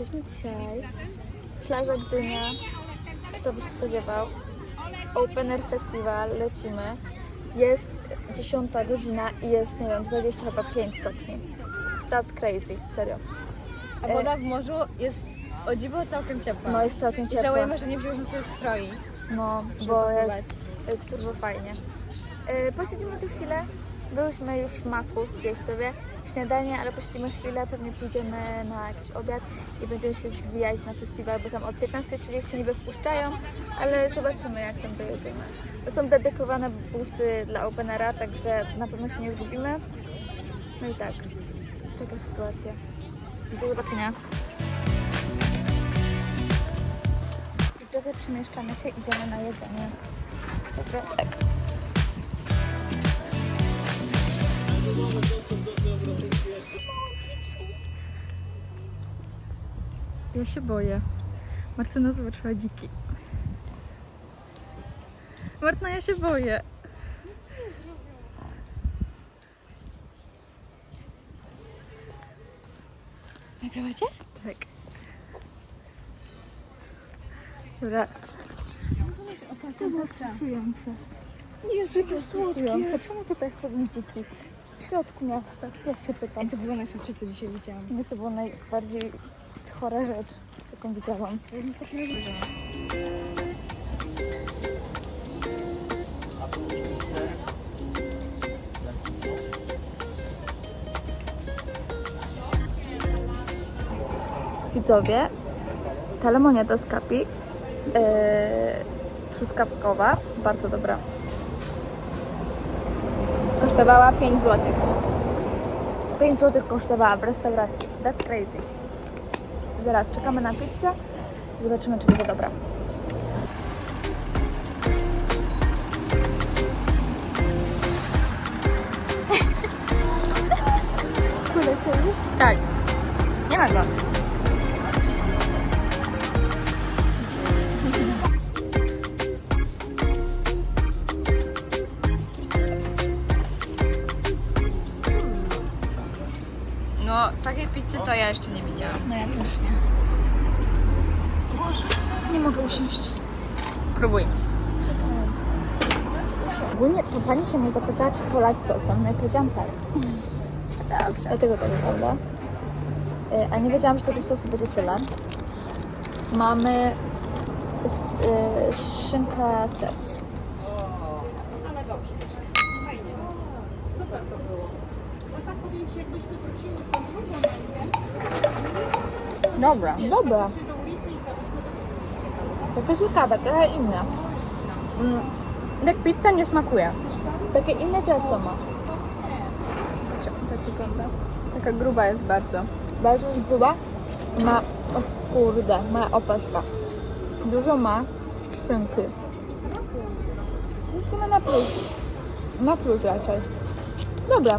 Jesteśmy dzisiaj. Plaża Gdynia. Kto by się spodziewał? Open Air Festival, lecimy. Jest 10 godzina i jest, nie wiem, 20 chyba 5 stopni. That's crazy, serio. A woda w morzu jest o dziwo całkiem ciepła. No jest całkiem I ciepło. żałujemy, że nie wzięliśmy sobie stroi. No, bo jest, jest turbo fajnie. Yy, posiedzimy tu chwilę. Byłyśmy już w maku zjeść sobie śniadanie, ale posiedzimy chwilę, pewnie pójdziemy na jakiś obiad i będziemy się zwijać na festiwal, bo tam od 15.30 niby wpuszczają, ale zobaczymy jak tam dojedziemy. To są dedykowane busy dla Openera, także na pewno się nie zgubimy. No i tak, taka sytuacja. Do zobaczenia. Widzowie, przemieszczamy się, idziemy na jedzenie. Dobra, tak. Ja się boję. Martyna zobaczyła dziki. Martyna, ja się boję. Nagrywacie? Tak. Dobra. To było stresujące. Jezu, jakie stresujące. Czemu tutaj chodzą dziki? W środku miasta. Ja się pytam. to było najsłodsze, co dzisiaj widziałam. Nie, to była najbardziej chora rzecz, jaką widziałam. Tak nie. Widzowie, ta lemoniada z kapi, yy, truskawkowa, bardzo dobra. Kosztowała 5 zł. 5 zł kosztowała w restauracji. That's crazy. Zaraz, czekamy na pizzę. Zobaczymy, czy będzie dobra. Polecieli? Tak. Nie ma go. Jeszcze nie widziałam. No ja też nie. Boże, nie mogę usiąść. Próbuj. Ogólnie to pani się mnie zapytała, czy polać sosem. No i powiedziałam tak. Dobrze. Dlatego tak wygląda. Y, A nie wiedziałam, że tego sosu będzie tyle. Mamy s- y, szynka ser. Dobra. Dobra. Taka ciekawe, trochę inne. Mm, jak pizza nie smakuje. Takie inne ciasto ma. Tak wygląda. Taka gruba jest bardzo. Bardzo jest gruba. Ma, o kurde, ma opaska. Dużo ma szynki. Musimy na plus. Na plus raczej. Dobra.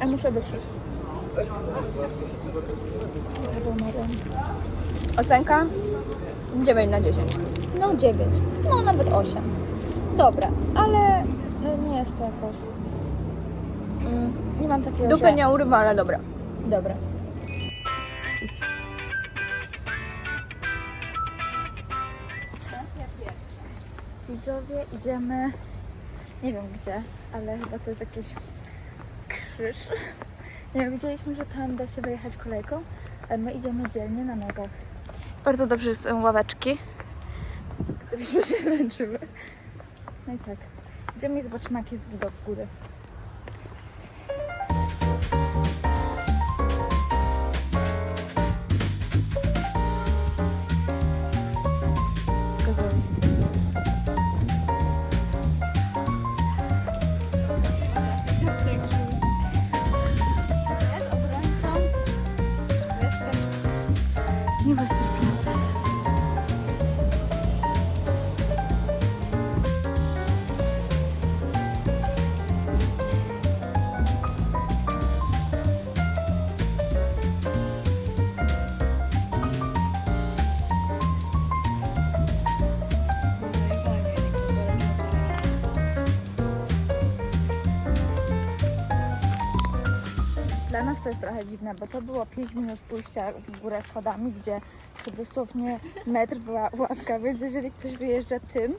A muszę wytrzeć. Ocenka 9 na 10. No 9. No nawet 8. Dobra, ale no, nie jest to jakoś... Mm, nie mam takiego, Dupy że... nie urywa, ale dobra. Dobra. Widzowie, idziemy... Nie wiem gdzie, ale chyba to jest jakiś krzyż. Nie widzieliśmy, że tam da się wyjechać kolejką, ale my idziemy dzielnie na nogach. Bardzo dobrze są ławeczki. Gdybyśmy się zmęczyły. No i tak. Idziemy i zobaczymy, jaki jest widok góry. To jest trochę dziwne, bo to było 5 minut pójścia w górę schodami, gdzie to dosłownie metr była ławka, więc jeżeli ktoś wyjeżdża tym,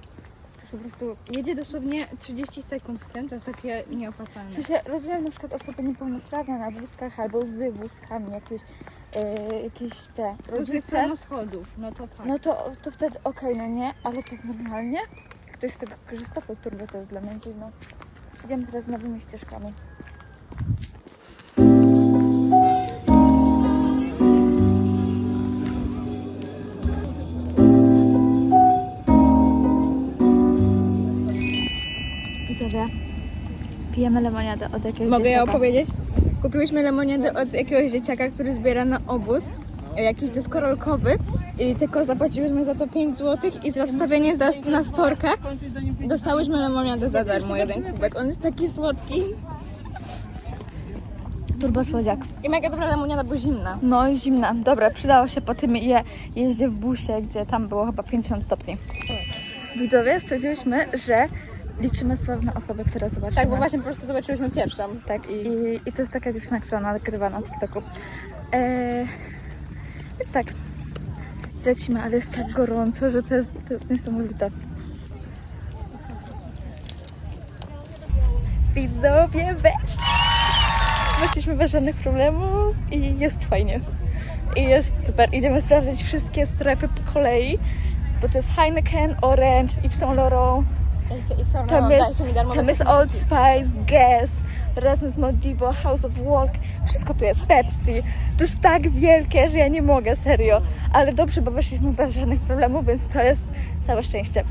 po prostu... Jedzie dosłownie 30 sekund w tym, to jest takie nieopłacalne. sensie rozumiem na przykład osoby niepełnosprawne na wózkach albo z wózkami, jakieś, yy, jakieś te rodzice, pełno schodów, no to fakt. no to, to wtedy okej, no nie, ale tak normalnie, ktoś z tego korzysta, to turbo to jest dla mnie dziwne. Idziemy teraz nowymi ścieżkami. Pijemy lemoniadę od jakiegoś Mogę ja dzieciaka. opowiedzieć? Kupiłyśmy lemoniadę od jakiegoś dzieciaka, który zbiera na obóz, e, jakiś deskorolkowy i tylko zapłaciłyśmy za to 5 zł i za wstawienie za, na storkę dostałyśmy lemoniadę za darmo, jeden kubek. On jest taki słodki Turbo słodziak. i mega dobra lemoniada, bo zimna. No i zimna. Dobra, przydało się po tym je, jeździe w busie, gdzie tam było chyba 50 stopni. Widzowie, stwierdziłyśmy, że liczymy sławne osoby, które zobaczymy. Tak, bo właśnie po prostu zobaczyłyśmy pierwszą. Tak, I i, i to jest taka dziewczyna, która nagrywa na TikToku. Eee, więc tak, lecimy, ale jest tak gorąco, że to jest, to jest niesamowite. Widzowie, weszli! Weszliśmy bez żadnych problemów i jest fajnie. I jest super. Idziemy sprawdzić wszystkie strefy po kolei, bo to jest Heineken, Orange, Yves Saint Laurent, tam jest, tam jest Old Spice, Guess, Rasmus Modivo, House of Walk, wszystko tu jest, Pepsi. To jest tak wielkie, że ja nie mogę, serio. Ale dobrze, bo weszliśmy bez żadnych problemów, więc to jest całe szczęście.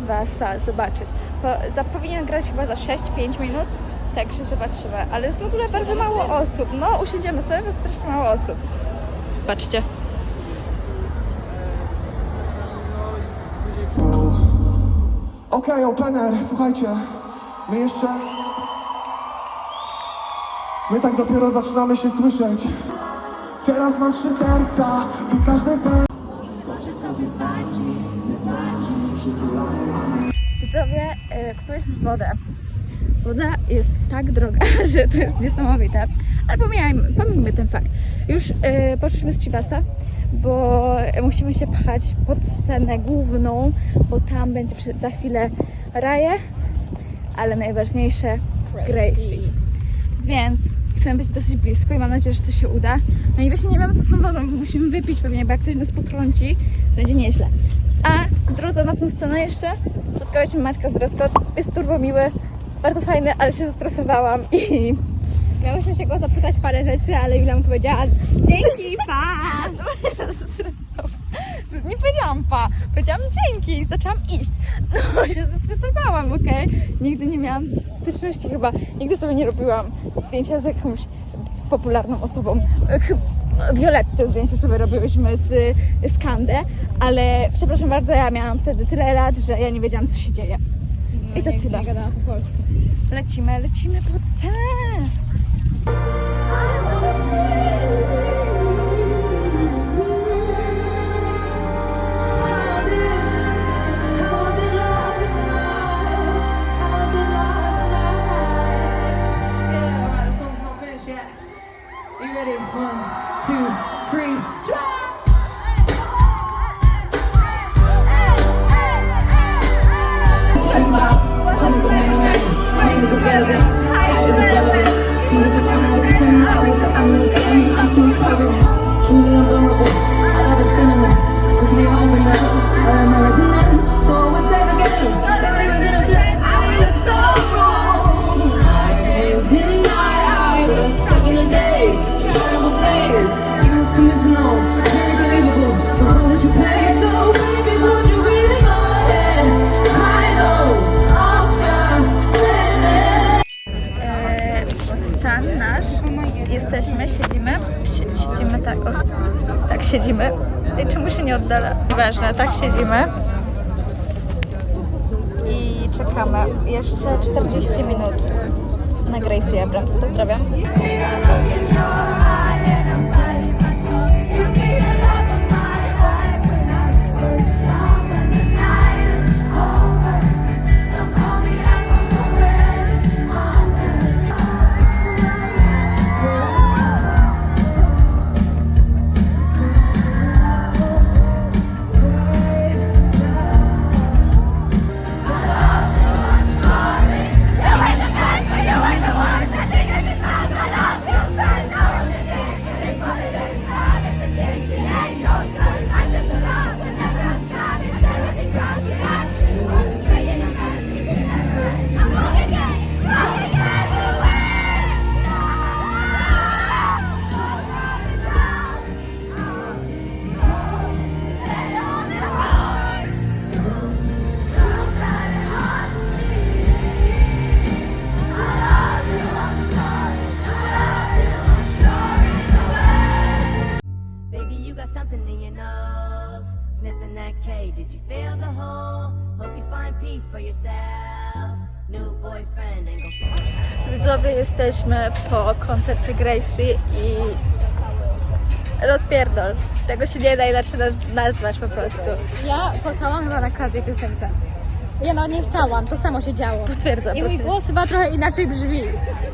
Na Chivasa zobaczyć. Po, za, powinien grać chyba za 6-5 minut, także zobaczymy. Ale jest w ogóle bardzo mało sobie. osób. No, usiądziemy sobie, bo jest strasznie mało osób. Patrzcie. Okej, opener, słuchajcie, my jeszcze... My tak dopiero zaczynamy się słyszeć. Teraz mam trzy serca i każde pe... Widzowie, e, kupiliśmy wodę. Woda jest tak droga, że to jest niesamowite. Ale pomijajmy, pomijmy ten fakt. Już e, poszliśmy z Chivasa, bo musimy się pchać pod scenę główną, bo tam będzie za chwilę Raje, ale najważniejsze Gracie. Więc chcemy być dosyć blisko i mam nadzieję, że to się uda. No i właśnie nie wiemy co z tą wodą, bo musimy wypić pewnie, bo jak ktoś nas potrąci, będzie nieźle. A w drodze na tę scenę jeszcze spotkałyśmy Maćka z Dreskot. Jest turbo miły, bardzo fajny, ale się zestresowałam i Miałyśmy się go zapytać parę rzeczy, ale Julia mu powiedziała dzięki, pa! nie powiedziałam pa, powiedziałam dzięki i zaczęłam iść. No się zestresowałam, okej? Nigdy nie miałam styczności chyba, nigdy sobie nie robiłam zdjęcia z jakąś popularną osobą. Violettę zdjęcie sobie robiłyśmy z, z Kandę, ale przepraszam bardzo, ja miałam wtedy tyle lat, że ja nie wiedziałam co się dzieje. I to nie, tyle. Nie gadałam po polsku. Lecimy, lecimy pod scenę! Siedzimy. I czemu się nie oddala? Nieważne, tak siedzimy. I czekamy jeszcze 40 minut na Gracie Abrams. Pozdrawiam. Feel the hole? Hope you find peace for yourself. New boyfriend gon' Widzowie, jesteśmy po koncercie Gracie i rozpierdol. Tego się nie da inaczej naz- nazwać po prostu. Ja płakałam chyba na każdej piosence. Ja no nie chciałam, to samo się działo. Potwierdzam. I mój potwierdzam. głos chyba trochę inaczej brzmi.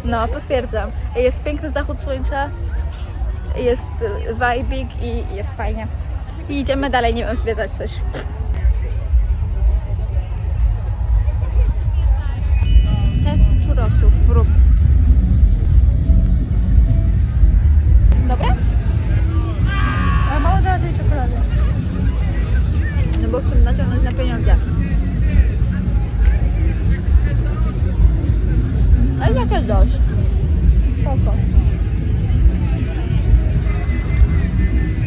No, potwierdzam. Jest piękny zachód słońca, jest vibing i jest fajnie. I idziemy dalej, nie wiem, zwiedzać coś. Test churrosów, rób. Dobre? Ale mało dała tej czekolady. No bo chcę naciągnąć na pieniądze. Ale jakie dość. Spoko.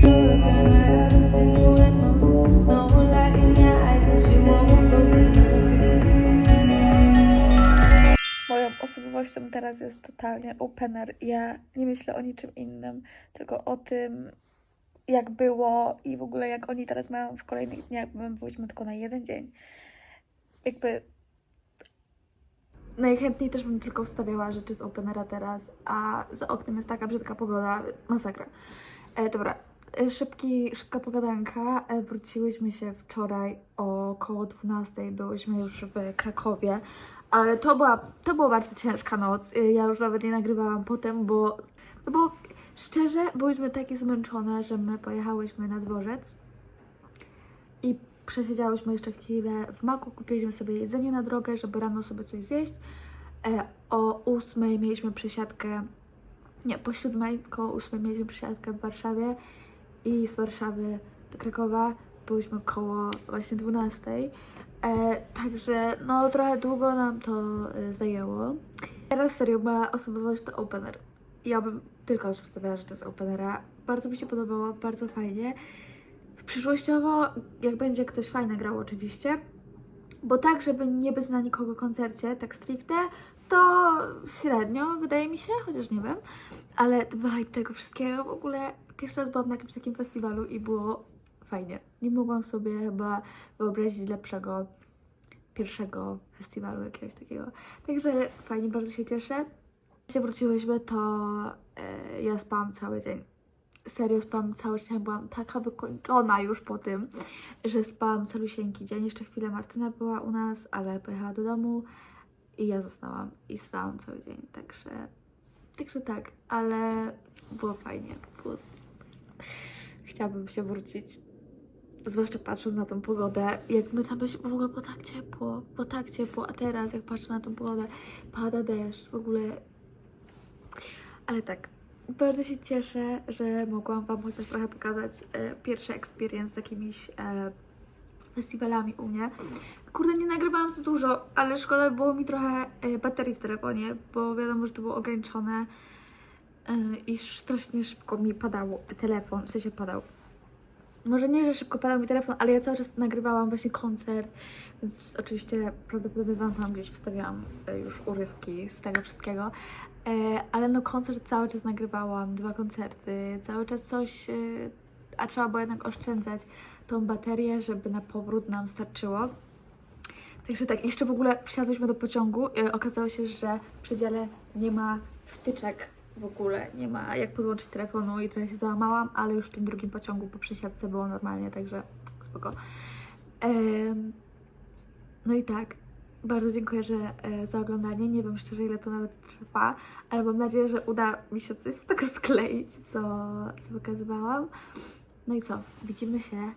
Moją osobowością teraz jest totalnie opener. Ja nie myślę o niczym innym, tylko o tym, jak było i w ogóle jak oni teraz mają w kolejnych dniach, bo my byliśmy tylko na jeden dzień. Jakby najchętniej też bym tylko wstawiała rzeczy z Openera teraz, a za oknem jest taka brzydka pogoda, masakra. E, dobra, e, szybki, szybka pogadanka. E, wróciłyśmy się wczoraj około 12, byłyśmy już w Krakowie, ale to była, to była bardzo ciężka noc. E, ja już nawet nie nagrywałam potem, bo, no bo szczerze byłyśmy takie zmęczone, że my pojechałyśmy na dworzec i przesiedziałyśmy jeszcze chwilę w maku, kupiliśmy sobie jedzenie na drogę, żeby rano sobie coś zjeść. E, o ósmej mieliśmy przesiadkę, nie, po siódmej, koło ósmej mieliśmy przesiadkę w Warszawie i z Warszawy do Krakowa byliśmy koło właśnie dwunastej. E, także no trochę długo nam to e, zajęło. Teraz serio moja osobowość to opener. Ja bym tylko już wstawiała rzeczy z openera. Bardzo mi się podobało, bardzo fajnie. Przyszłościowo, jak będzie ktoś fajny grał oczywiście, bo tak, żeby nie być na nikogo koncercie, tak stricte, to średnio, wydaje mi się, chociaż nie wiem, ale vibe tego wszystkiego w ogóle, pierwszy raz byłam na jakimś takim festiwalu i było fajnie. Nie mogłam sobie chyba wyobrazić lepszego pierwszego festiwalu jakiegoś takiego. Także fajnie, bardzo się cieszę. Się wróciłyśmy, to e, ja spałam cały dzień serio spałam cały dzień, byłam taka wykończona już po tym, że spałam calusieńki dzień. Jeszcze chwilę Martyna była u nas, ale pojechała do domu i ja zostałam i spałam cały dzień, także, także tak, ale było fajnie, było s- chciałabym się wrócić, zwłaszcza patrząc na tą pogodę, jak my tam byliśmy, w ogóle było tak ciepło, było tak ciepło, a teraz jak patrzę na tą pogodę, pada deszcz, w ogóle ale tak, bardzo się cieszę, że mogłam Wam chociaż trochę pokazać e, pierwszy experience z jakimiś e, festiwalami u mnie. Kurde, nie nagrywałam za dużo, ale szkoda było mi trochę e, baterii w telefonie, bo wiadomo, że to było ograniczone e, i strasznie szybko mi padało telefon, w sensie padał. Może nie, że szybko padał mi telefon, ale ja cały czas nagrywałam właśnie koncert, więc oczywiście prawdopodobnie Wam tam gdzieś wstawiałam e, już urywki z tego wszystkiego. E, ale no koncert cały czas nagrywałam, dwa koncerty, cały czas coś, e, a trzeba było jednak oszczędzać tą baterię, żeby na powrót nam starczyło. Także tak, jeszcze w ogóle wsiadłyśmy do pociągu. E, okazało się, że w przedziale nie ma wtyczek w ogóle. Nie ma jak podłączyć telefonu i trochę się załamałam, ale już w tym drugim pociągu po przesiadce było normalnie, także spoko. No i tak, bardzo dziękuję że, e, za oglądanie. Nie wiem szczerze, ile to nawet trwa, ale mam nadzieję, że uda mi się coś z tego skleić, co, co pokazywałam. No i co? Widzimy się